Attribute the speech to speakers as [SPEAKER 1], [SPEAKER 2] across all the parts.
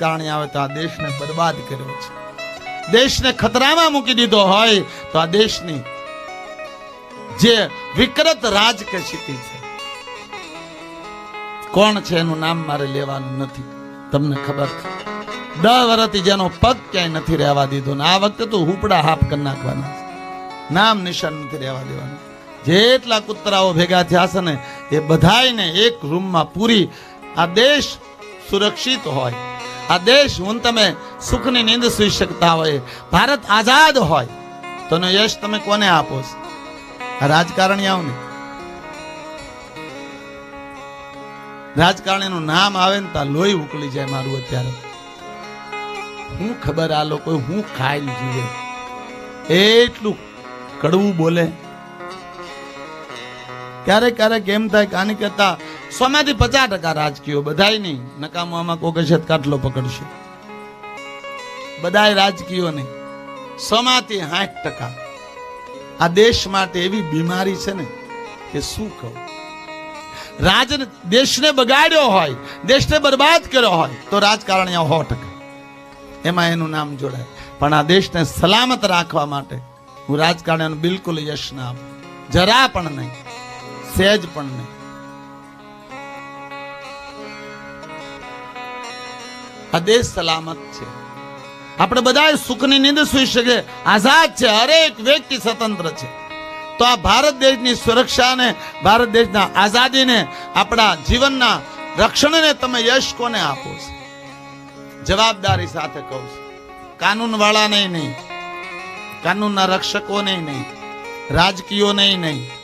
[SPEAKER 1] કારણે આવે તો આ દેશને બરબાદ કર્યો છે. દેશને ખતરામાં મૂકી દીધો હોય તો આ દેશની જે વિકૃત રાજ છે, કોણ છે એનું નામ મારે લેવાનું નથી, તમને ખબર છે. દસ વર્ષથી જેનો પગ ક્યાંય નથી રહેવા દીધો ને આ વખતે તો હુપડા હાફ કરી નાખવાના નામ નિશાન નથી રહેવા દેવાનું. જેટલા કૂતરાઓ ભેગા થયા છે ને, એ બધાને એક રૂમમાં પૂરી આ દેશ સુરક્ષિત હોય. આ દેશ હું તમે સુખની નીંદ સુઈ શકતા હોય. ભારત આઝાદ હોય. તો યશ તમે કોને આપો આ રાજકારણીયાઓને રાજકારણીનું નામ આવે ને ત્યાં લોહી ઉકળી જાય મારું અત્યારે. હું ખબર આ લોકો હું ખાઈ જીવે. એટલું કડવું બોલે. ક્યારેક ક્યારેક એમ થાય કે આની કરતા સોમાંથી પચાસ ટકા રાજકીયો, બધાય નહીં. નકામો કોક છે કાટલો પકડશે. બધાય રાજકીયો નહીં. સાઠ ટકા. આ દેશ માટે એવી બીમારી છે ને કે શું કહું? રાજ દેશને બગાડ્યો હોય, દેશને બરબાદ કર્યો હોય, તો રાજકારણ સો ટકા. એમાં એનું નામ જોડાય. પણ આ દેશને સલામત રાખવા માટે હું રાજકારણીઓને બિલકુલ યશ ના આપું. જરા પણ નહીં, સહેજ પણ નહીં. આ સલામત છે. આપણે બધા સુખની નિંદ સુઈ શકે આઝાદ છે, હરેક વ્યક્તિ સ્વતંત્ર છે. તો આ ભારત દેશની સુરક્ષાને ભારત દેશના આઝાદીને આપણા જીવનના રક્ષણને તમે યશ કોને આપો છો? જવાબદારી સાથે કહું છું. કાનૂન વાળાને નહીં. કાનૂનના રક્ષકોને નહીં. રાજકીયોને નહીં.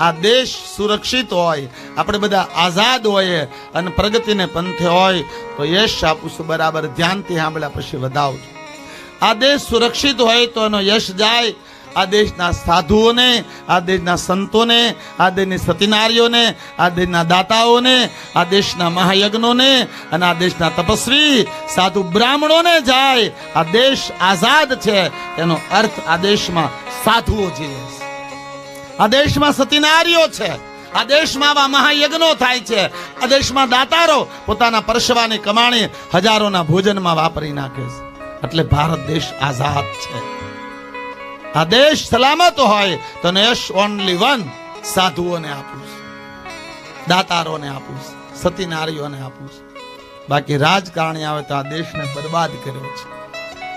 [SPEAKER 1] આ દેશ સુરક્ષિત હોય, આપણે બધા આઝાદ હોઈએ અને પ્રગતિને પંથે હોય, તો યશ આપું છું બરાબર. ધ્યાનથી સાંભળ્યા પછી વધાવજો. આ દેશ સુરક્ષિત હોય તો એનો યશ જાય. આ દેશના સાધુઓને, આ દેશના સંતોને, આ દેશની સતીનારીઓને, આ દેશના દાતાઓને, આ દેશના મહાયજ્ઞોને અને આ દેશના તપસ્વી, સાધુ બ્રાહ્મણોને જાય. આ દેશ આઝાદ છે. એનો અર્થ આ દેશમાં સાધુઓ જીવે છે. આ દેશમાં સતીનારીઓ છે. આ દેશમાં આવા મહાયજ્ઞો થાય છે. આ દેશમાં દાતારો પોતાના પરસવાની કમાણી હજારોના ભોજનમાં વાપરી નાખે છે. એટલે ભારત દેશ આઝાદ છે. આ દેશ સલામત હોય તો નેશ ઓનલી વન સાધુઓને આપું છું. દાતારોને આપું છું. સતીનારીઓને આપું છું. બાકી રાજકારણી આવે તો આ દેશને બરબાદ કર્યો છે.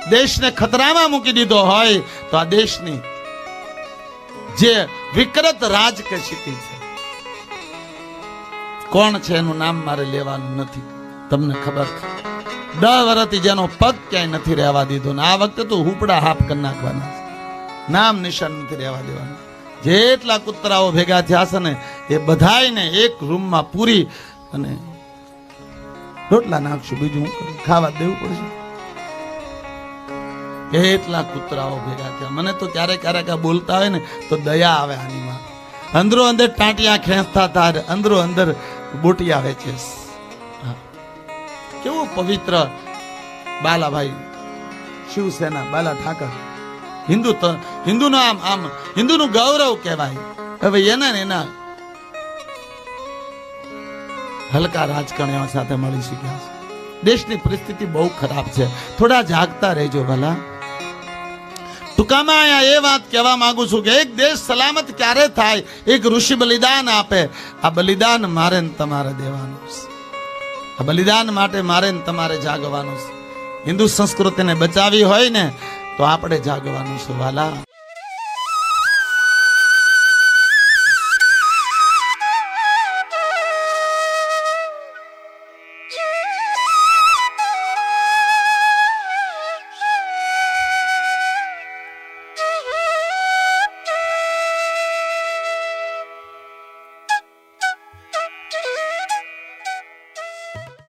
[SPEAKER 1] દેશને ખતરામાં મૂકી દીધો હોય તો આ દેશની જે વિકૃત રાજ કશિતિ છે? કોણ છે એનું નામ મારે લેવાનું નથી? તમને ખબર છે? દસ વર્ષથી જેનો પગ ક્યાંય નથી રહેવા દીધો ને આ વખતે તો હુપડા હાફ કરી નાખવાના નામ નિશાન નથી રહેવા દેવાનું. જેટલા કૂતરાઓ ભેગા થયા છે ને, એ બધાયને એક રૂમમાં પૂરી અને રોટલા નાખશું બીજું ખાવા દેવું પડશે. કેટલા કૂતરાઓ ભેગા થયા. મને તો ક્યારેક ક્યારેક આ બોલતા હોય ને, તો દયા આવે આનીમાં અંદરો અંદર ટાંટિયા ખેંચતા તાર અંદરો અંદર બોટિયા વેચે. કેવું પવિત્ર બાલાભાઈ શિવસેના, બાલા ઠાકર. હિન્દુ હિન્દુનું આમ આમ, હિન્દુનું ગૌરવ કહેવાય. હવે એના ને એના હલકા રાજકારણીઓ સાથે મળી શક્યા છે. દેશની પરિસ્થિતિ બહુ ખરાબ છે. થોડા જાગતા રહેજો ભલા. ટૂંકામાં અહીંયા એ વાત કહેવા માંગુ છું કે એક દેશ સલામત ક્યારે થાય? એક ઋષિ બલિદાન આપે. આ બલિદાન મારે ને તમારે દેવાનું છે. આ બલિદાન માટે મારે ને તમારે જાગવાનું છે. હિન્દુ સંસ્કૃતિને બચાવી હોય ને, તો આપણે જાગવાનું છે, વાલા.